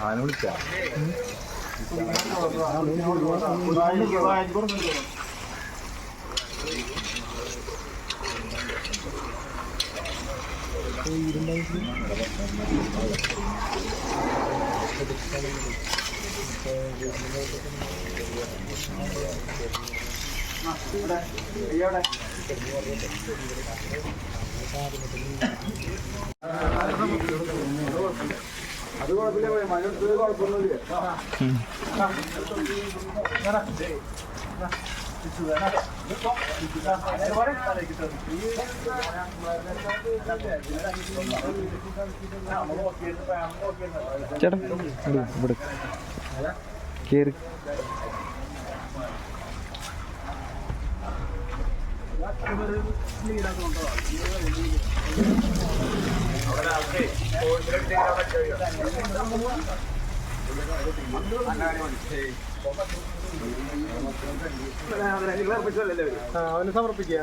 അവനെ വിളിച്ചാ? അത് കുഴപ്പമില്ല ചേട്ടാ ഇവിടെ ഇവിടെ കേറി. അവന് സമർപ്പിക്കുക